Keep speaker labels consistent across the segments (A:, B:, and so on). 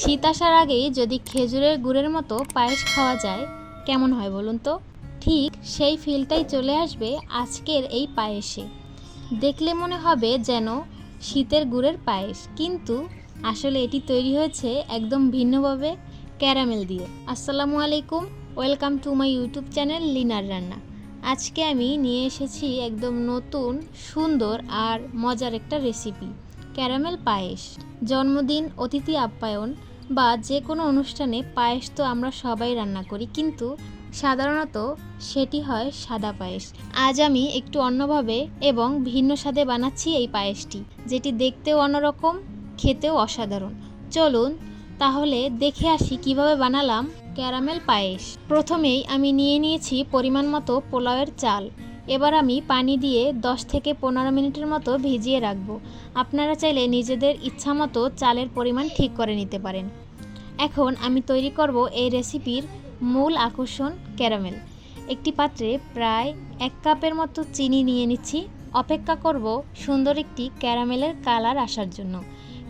A: শীত আসার আগেই যদি খেজুরের গুড়ের মতো পায়েস খাওয়া যায়, কেমন হয় বলুন তো? ঠিক সেই ফিলটাই চলে আসবে আজকের এই পায়েসে। দেখলে মনে হবে যেন শীতের গুড়ের পায়েস, কিন্তু আসলে এটি তৈরি হয়েছে একদম ভিন্নভাবে ক্যারামেল দিয়ে। আসসালামু আলাইকুম, welcome to my YouTube channel liner রান্না। আজকে আমি নিয়ে এসেছি একদম নতুন, সুন্দর আর মজার একটা রেসিপি। ক্যারামেল পায়েস। জন্মদিন, অতিথি আপ্যায়ন বা যে কোনো অনুষ্ঠানে পায়েস তো আমরা সবাই রান্না করি, কিন্তু সাধারণত সেটি হয় সাদা পায়েস। আজ আমি একটু অন্যভাবে এবং ভিন্ন স্বাদে বানাচ্ছি এই পায়েসটি, যেটি দেখতেও অন্যরকম, খেতেও অসাধারণ। চলুন তাহলে দেখে আসি কীভাবে বানালাম ক্যারামেল পায়েস। প্রথমেই আমি নিয়ে নিয়েছি পরিমাণ মতো পোলাওয়ের চাল। এবার আমি পানি দিয়ে 10 থেকে পনেরো মিনিটের মতো ভিজিয়ে রাখব। আপনারা চাইলে নিজেদের ইচ্ছা মতো চালের পরিমাণ ঠিক করে নিতে পারেন। এখন আমি তৈরি করব এই রেসিপির মূল আকর্ষণ, ক্যারামেল। একটি পাত্রে প্রায় এক কাপের মতো চিনি নিয়ে নিচ্ছি। অপেক্ষা করব সুন্দর একটি ক্যারামেলের কালার আসার জন্য।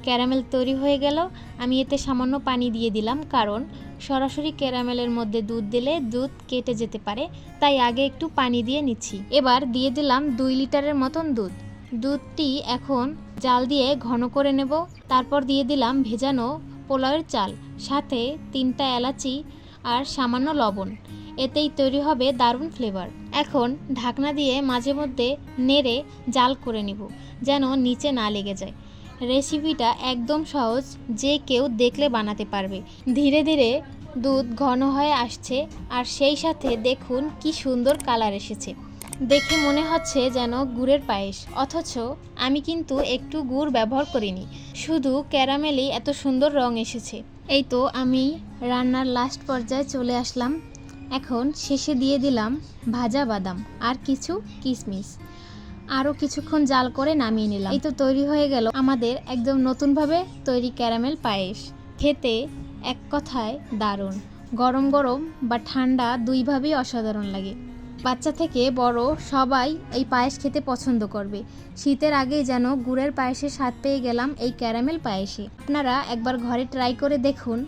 A: ক্যারামেল তৈরি হয়ে গেল। আমি এতে সামান্য পানি দিয়ে দিলাম, কারণ সরাসরি ক্যারামেলের মধ্যে দুধ দিলে দুধ কেটে যেতে পারে, তাই আগে একটু পানি দিয়ে নিচ্ছি। এবার দিয়ে দিলাম দুই লিটারের মতন দুধ। দুধটি এখন জাল দিয়ে ঘন করে নেব। তারপর দিয়ে দিলাম ভেজানো পোলাওয়ের চাল, সাথে তিনটা এলাচি আর সামান্য লবণ। এতেই তৈরি হবে দারুণ ফ্লেভার। এখন ঢাকনা দিয়ে মাঝে মধ্যে নেড়ে জাল করে নিব, যেন নিচে না লেগে যায়। রেসিপিটা একদম সহজ, যে কেউ দেখলে বানাতে পারবে। ধীরে ধীরে দুধ ঘন হয়ে আসছে, আর সেই সাথে দেখুন কি সুন্দর কালার এসেছে। দেখে মনে হচ্ছে যেন গুড়ের পায়েস। অথচ আমি কিন্তু একটু গুড় ব্যবহার করিনি, শুধু ক্যারামেলেই এত সুন্দর রং এসেছে। এই তো আমি রান্নার লাস্ট পর্যায়ে চলে আসলাম। এখন শেষে দিয়ে দিলাম ভাজা বাদাম আর কিছু কিশমিশ আরও কিছুক্ষণ জাল করে নামিয়ে নিলাম। এই তো তৈরি হয়ে গেল আমাদের একদম নতুনভাবে তৈরি ক্যারামেল পায়েস। খেতে এক কথায় দারুণ। গরম গরম বা ঠান্ডা দুইভাবেই অসাধারণ লাগে। বাচ্চা থেকে বড় সবাই এই পায়েস খেতে পছন্দ করবে। শীতের আগেই যেন গুড়ের পায়েসের স্বাদ পেয়ে গেলাম এই ক্যারামেল পায়েসে। আপনারা একবার ঘরে ট্রাই করে দেখুন।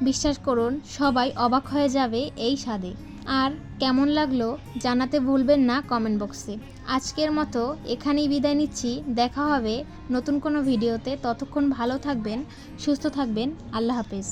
A: বিশ্বাস করুন, সবাই অবাক হয়ে যাবে এই স্বাদে। আর কেমন লাগল জানাতে ভুলবেন না কমেন্ট বক্সে আজকের মতো এখানেই বিদায় নিচ্ছি। দেখা হবে নতুন কোনো ভিডিওতে ততক্ষণ ভালো থাকবেন, সুস্থ থাকবেন। আল্লাহ হাফেজ।